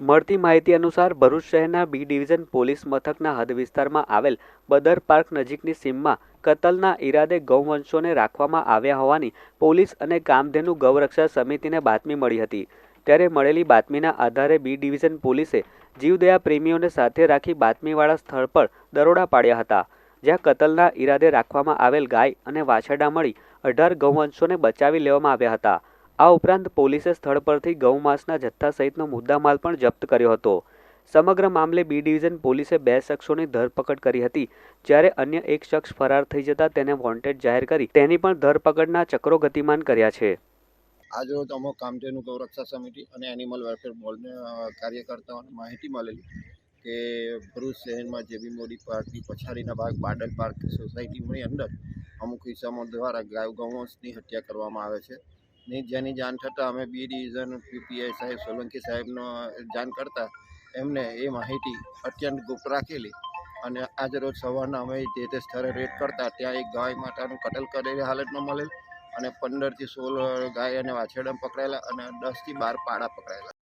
મળતી માહિતી અનુસાર ભરૂચ શહેરના બી ડિવિઝન પોલીસ મથકના હદ વિસ્તારમાં આવેલ બદર પાર્ક નજીકની સીમમાં કતલના ઈરાદે ગૌવંશોને રાખવામાં આવ્યા હોવાની પોલીસ અને કામધેનુ ગૌરક્ષા સમિતિને બાતમી મળી હતી. ત્યારે મળેલી બાતમીના આધારે બી ડિવિઝન પોલીસે જીવદયા પ્રેમીઓને સાથે રાખી બાતમીવાળા સ્થળ પર દરોડા પાડ્યા હતા, જ્યાં કતલના ઈરાદે રાખવામાં આવેલ ગાય અને વાછરડા મળી અઢાર ગૌવંશોને બચાવી લેવામાં આવ્યા હતા. આ ઉપરાંત પોલીસે સ્થળ પરથી ગૌમાંસના જથ્થા સહિતનો મુદ્દામાલ પણ જપ્ત કર્યો હતો. સમગ્ર મામલે બી ડિવિઝન પોલીસે બે શખ્સોની ધરપકડ કરી હતી. જ્યારે અન્ય એક શખ્સ ફરાર થઈ જતા તેને વોન્ટેડ જાહેર કરી તેની પણ ધરપકડના ચક્રો ગતિમાન કર્યા છે. આજરોજ અમુક કામધેનુ ગૌરક્ષા સમિતિ અને એનિમલ વેલફેર બોર્ડને કાર્યકર્તાઓને માહિતી મળેલી કે ભરૂચ શહેરમાં જેબી મોડી પાર્કની પછાડીના ભાગ બાડલ પાર્ક સોસાયટીની અંદર અમુક હિસ્સામાં દ્વારા ગાય ગૌવંશની હત્યા કરવામાં આવે છે. ને જેની જાણ થતાં અમે બી ડિવિઝન, પીપીઆઈ સાહેબ, સોલંકી સાહેબનો જાણ કરતાં એમને એ માહિતી અત્યંત ગુપ્ત રાખેલી અને આજે રોજ સવારના અમે જે તે સ્થળે રેડ કરતા ત્યાં એક ગાય માતાનું કટલ કરેલી હાલતમાં મળેલ અને પંદરથી સોળ ગાય અને વાછરડા પકડાયેલા અને દસથી બાર પાડા પકડાયેલા.